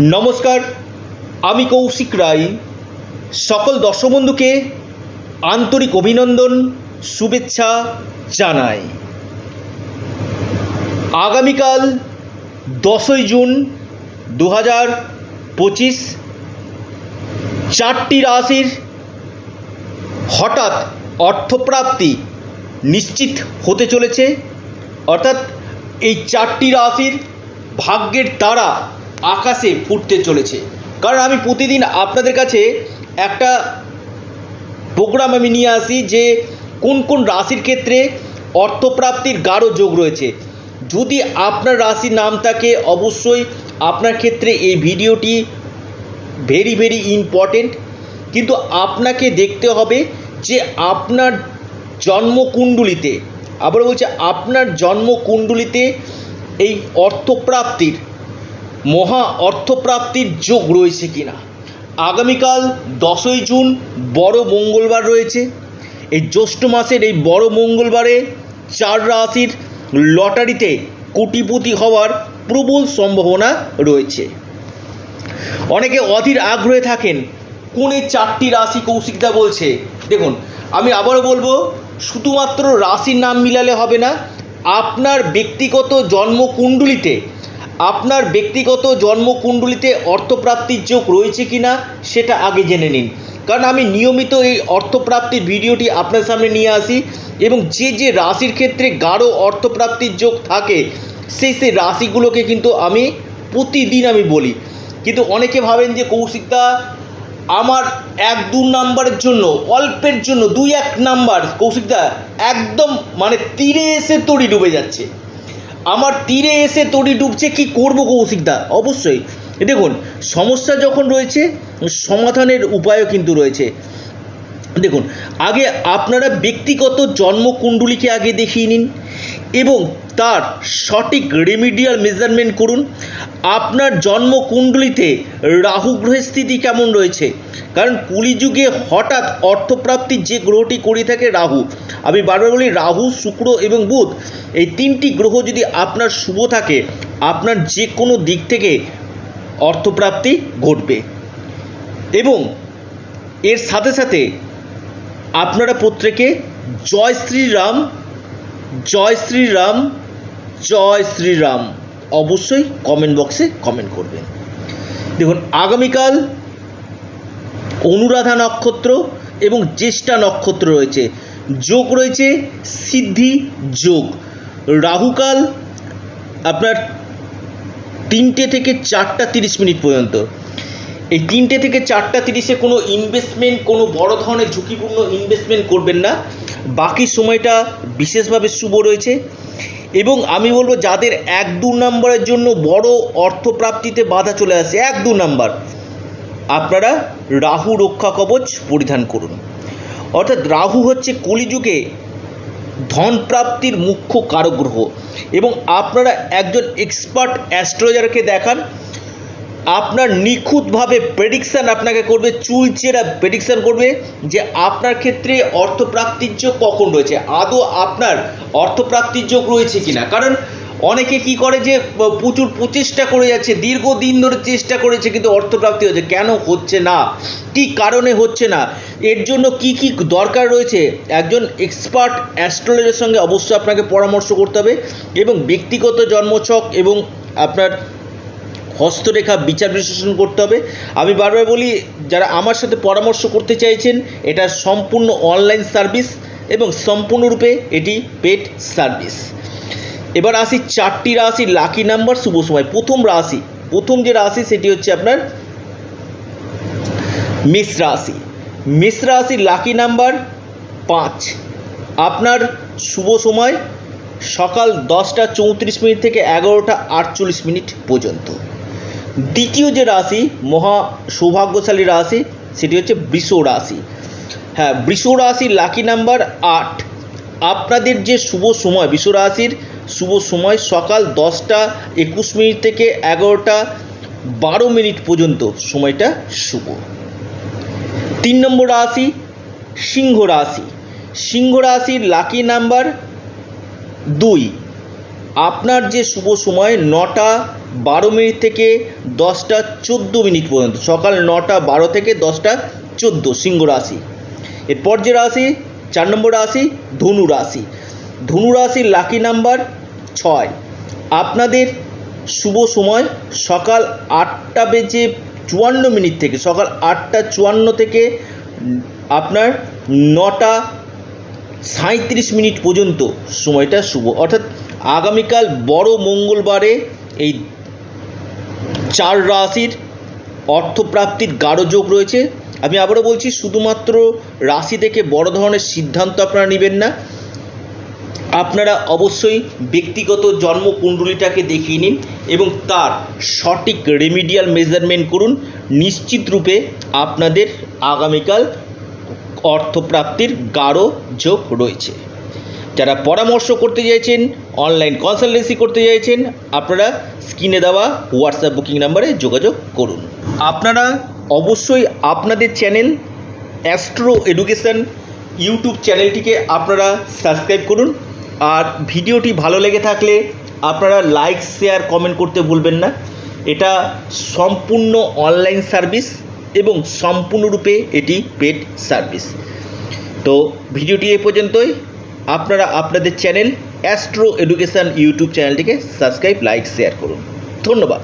নমস্কার, আমি কৌশিক রায়। সকল দর্শক আন্তরিক অভিনন্দন, শুভেচ্ছা জানাই। আগামীকাল দশই জুন দু হাজার পঁচিশ, চারটি রাশির হঠাৎ অর্থপ্রাপ্তি নিশ্চিত হতে চলেছে। অর্থাৎ এই চারটি রাশির ভাগ্যের তারা আকাশে ফুটতে চলেছে। কারণ আমি প্রতিদিন আপনাদের কাছে একটা প্রোগ্রাম আমি নিয়ে আসি যে কোন কোন রাশির ক্ষেত্রে অর্থপ্রাপ্তির গাঢ় যোগ রয়েছে। যদি আপনার রাশির নাম থাকে, অবশ্যই আপনার ক্ষেত্রে এই ভিডিওটি ভেরি ভেরি ইম্পর্টেন্ট কিন্তু আপনাকে দেখতে হবে যে আপনার জন্মকুণ্ডলিতে আবার বলছে, আপনার জন্মকুণ্ডলিতে এই অর্থপ্রাপ্তির মহা অর্থপ্রাপ্তির যোগ রয়েছে কিনা? আগামীকাল দশই জুন বড় মঙ্গলবার রয়েছে। এই জ্যৈষ্ঠ মাসের এই বড় মঙ্গলবারে চার রাশির লটারিতে কোটিপতি হওয়ার প্রবল সম্ভাবনা রয়েছে। অনেকে অধীর আগ্রহে থাকেন, কোন চারটি রাশি কৌশিকদা বলছে। দেখুন, আমি আবারও বলব, শুধুমাত্র রাশির নাম মিলালে হবে না, আপনার ব্যক্তিগত জন্মকুণ্ডলিতে আপনার ব্যক্তিগত জন্মকুণ্ডলিতে অর্থপ্রাপ্তির যোগ রয়েছে কি না সেটা আগে জেনে নিন। কারণ আমি নিয়মিত এই অর্থপ্রাপ্তির ভিডিওটি আপনার সামনে নিয়ে আসি এবং যে যে রাশির ক্ষেত্রে গাঢ় অর্থপ্রাপ্তির যোগ থাকে, সেই সেই রাশিগুলোকে কিন্তু আমি প্রতিদিন আমি বলি। কিন্তু অনেকে ভাবেন যে কৌশিকদা আমার এক, দু নাম্বারের জন্য, অল্পের জন্য, দুই, এক নাম্বার কৌশিকদা একদম মানে তীরে এসে তড়ি ডুবে যাচ্ছে। আমার তীরে এসে তড়ি ডুবছে, কি করব কৌশিকদা? অবশ্যই। দেখুন, সমস্যা যখন রয়েছে, সমাধানের উপায়ও কিন্তু রয়েছে। দেখুন, আগে আপনারা ব্যক্তিগত জন্মকুণ্ডলীকে আগে দেখিয়ে নিন এবং তার সঠিক রেমিডিয়াল মেজারমেন্ট করুন। আপনার জন্মকুণ্ডলিতে রাহু গ্রহের স্থিতি কেমন রয়েছে? কারণ কলিযুগে হঠাৎ অর্থপ্রাপ্তির যে গ্রহটি করে থাকে রাহু। আমি বারবার বলি, রাহু, শুক্র এবং বুধ, এই তিনটি গ্রহ যদি আপনার শুভ থাকে, আপনার যে কোনো দিক থেকে অর্থপ্রাপ্তি ঘটবে। এবং এর সাথে সাথে আপনারা প্রত্যেকে জয় শ্রীরাম জয় শ্রীরাম জয় শ্রীরাম অবশ্যই কমেন্ট বক্সে কমেন্ট করবেন। দেখুন, আগামীকাল অনুরাধা নক্ষত্র এবং জ্যেষ্ঠা নক্ষত্র রয়েছে। যোগ রয়েছে, সিদ্ধি যোগ। রাহুকাল আপনার তিনটে থেকে চারটা তিরিশ মিনিট পর্যন্ত। এই তিনটে থেকে চারটা তিরিশে কোনো ইনভেস্টমেন্ট কোনো বড় ধরনের ঝুঁকিপূর্ণ ইনভেস্টমেন্ট করবেন না। বাকি সময়টা বিশেষভাবে শুভ রয়েছে। এবং আমি বলব, যাদের এক দু নম্বরের জন্য বড় অর্থপ্রাপ্তিতে বাধা চলে আসে, এক দু নাম্বার। আপনারা রাহু রক্ষা কবচ পরিধান করুন। অর্থাৎ রাহু হচ্ছে কলিযুগে ধন প্রাপ্তির মুখ্য কারক গ্রহ এবং আপনারা একজন এক্সপার্ট অ্যাস্ট্রোলজারকে দেখান। আপনার নিখুঁতভাবে প্রেডিকশান আপনাকে করবে, চুলচেরা প্রেডিকশান করবে যে আপনার ক্ষেত্রে অর্থপ্রাপ্তির যোগ কখন রয়েছে। আদৌ আপনার অর্থপ্রাপ্তির যোগ রয়েছে কিনা? কারণ অনেকে কি করে যে প্রচুর প্রচেষ্টা করে যাচ্ছে, দীর্ঘদিন ধরে চেষ্টা করেছে, কিন্তু অর্থপ্রাপ্তি হচ্ছে। কেন হচ্ছে না? কি কারণে হচ্ছে না? এর জন্য কি কি দরকার রয়েছে? একজন এক্সপার্ট অ্যাস্ট্রোলজারের সঙ্গে অবশ্যই আপনাকে পরামর্শ করতে হবে এবং ব্যক্তিগত জন্মছক এবং আপনার হস্তরেখা বিচার বিশ্লেষণ করতে হবে। আমি বারবার বলি, যারা আমার সাথে পরামর্শ করতে চাইছেন, এটা সম্পূর্ণ অনলাইন সার্ভিস এবং সম্পূর্ণরূপে এটি পেড সার্ভিস। এবার আসি চারটি রাশি লাকি নাম্বার শুভ সময়। প্রথম রাশি, প্রথম যে রাশি সেটি হচ্ছে আপনার মেষ রাশি। মেষ রাশির লাকি নাম্বার পাঁচ। আপনার শুভ সময় সকাল দশটা চৌত্রিশ মিনিট থেকে এগারোটা আটচল্লিশ মিনিট পর্যন্ত। দ্বিতীয় যে রাশি, মহা সৌভাগ্যশালী রাশি, সেটি হচ্ছে বৃষ রাশি। হ্যাঁ বৃষ রাশি লাকি নাম্বার আট। আপনাদের যে শুভ সময় বৃষ রাশির শুভ সময় সকাল দশটা একুশ মিনিট থেকে এগারোটা বারো মিনিট পর্যন্ত, সময়টা শুভ। তিন নম্বর রাশি, সিংহ রাশি। সিংহ রাশির লাকি নাম্বার দুই। আপনার যে শুভ সময়, নটা বারো মিনিট থেকে দশটা চোদ্দ মিনিট পর্যন্ত, সকাল নটা বারো থেকে দশটা চোদ্দ, সিংহ রাশি। এরপর যে রাশি চার নম্বর রাশি ধনু রাশি। ধনু রাশির লাকি নাম্বার ছয়। আপনাদের শুভ সময় সকাল আটটা বেজে চুয়ান্ন মিনিট থেকে, সকাল আটটা চুয়ান্ন থেকে আপনার নটা সাঁত্রিশ মিনিট পর্যন্ত সময়টা শুভ। অর্থাৎ আগামীকাল বড় মঙ্গলবারে এই চার রাশির অর্থপ্রাপ্তির গাঢ় যোগ রয়েছে। আমি আবারও বলছি, শুধুমাত্র রাশি থেকে বড় ধরনের সিদ্ধান্ত আপনারা নেবেন না। আপনারা অবশ্যই ব্যক্তিগত জন্মকুণ্ডলীটাকে দেখিয়ে নিন এবং তার সঠিক রেমিডিয়াল মেজারমেন্ট করুন। নিশ্চিত রূপে আপনাদের আগামীকাল অর্থপ্রাপ্তির গাঢ় যোগ রয়েছে। যারা পরামর্শ করতে চাইছেন অনলাইন কনসালটেন্সি করতে চাইছেন, আপনারা স্ক্রিনে দেওয়া হোয়াটসঅ্যাপ বুকিং নাম্বারে যোগাযোগ করুন। আপনারা অবশ্যই আপনাদের চ্যানেল অ্যাস্ট্রো এডুকেশন ইউটিউব চ্যানেলটিকে আপনারা সাবস্ক্রাইব করুন। আর ভিডিওটি ভালো লেগে থাকলে আপনারা লাইক, শেয়ার, কমেন্ট করতে ভুলবেন না। এটা সম্পূর্ণ অনলাইন সার্ভিস এবং সম্পূর্ণরূপে এটি পেড সার্ভিস। তো ভিডিওটি এ পর্যন্তই। আপনারা আপনাদের চ্যানেল অ্যাস্ট্রো এডুকেশন ইউটিউব চ্যানেলটিকে সাবস্ক্রাইব, লাইক, শেয়ার করুন। ধন্যবাদ।